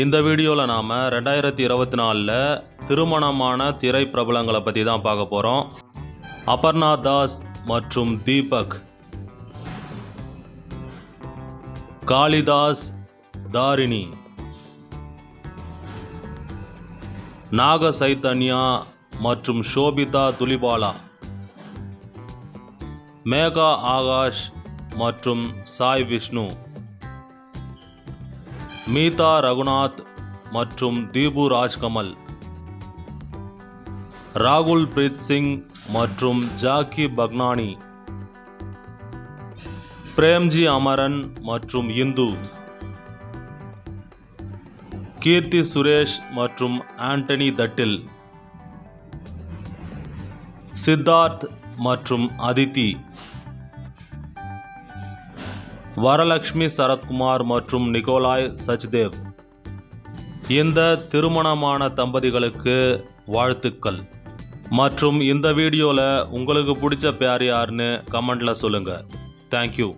இந்த வீடியோவில் நாம் ரெண்டாயிரத்தி இருபத்தி நாலில் திருமணமான திரை பிரபலங்களை பற்றி தான் பார்க்க போகிறோம் அபர்ணா தாஸ் மற்றும் தீபக். காளிதாஸ் தாரிணி. நாக சைத்தன்யா மற்றும் ஷோபிதா துலிபாலா. மேகா ஆகாஷ் மற்றும் சாய் விஷ்ணு. மீதா ரகுநாத் மற்றும் தீபு ராஜ்கமல். ராகுல் பிரீத் சிங் மற்றும் ஜாக்கி பக்னானி. பிரேம்ஜி அமரன் மற்றும் இந்து. கீர்த்தி சுரேஷ் மற்றும் ஆண்டனி தட்டில். சித்தார்த் மற்றும் அதித்தி. வரலக்ஷ்மி சரத்குமார் மற்றும் நிகோலாய் சச்தேவ். இந்த திருமணமான தம்பதிகளுக்கு வாழ்த்துக்கள். மற்றும் இந்த வீடியோவில் உங்களுக்கு பிடிச்ச பேர் யாருன்னு கமெண்டில் சொல்லுங்கள் தேங்க்யூ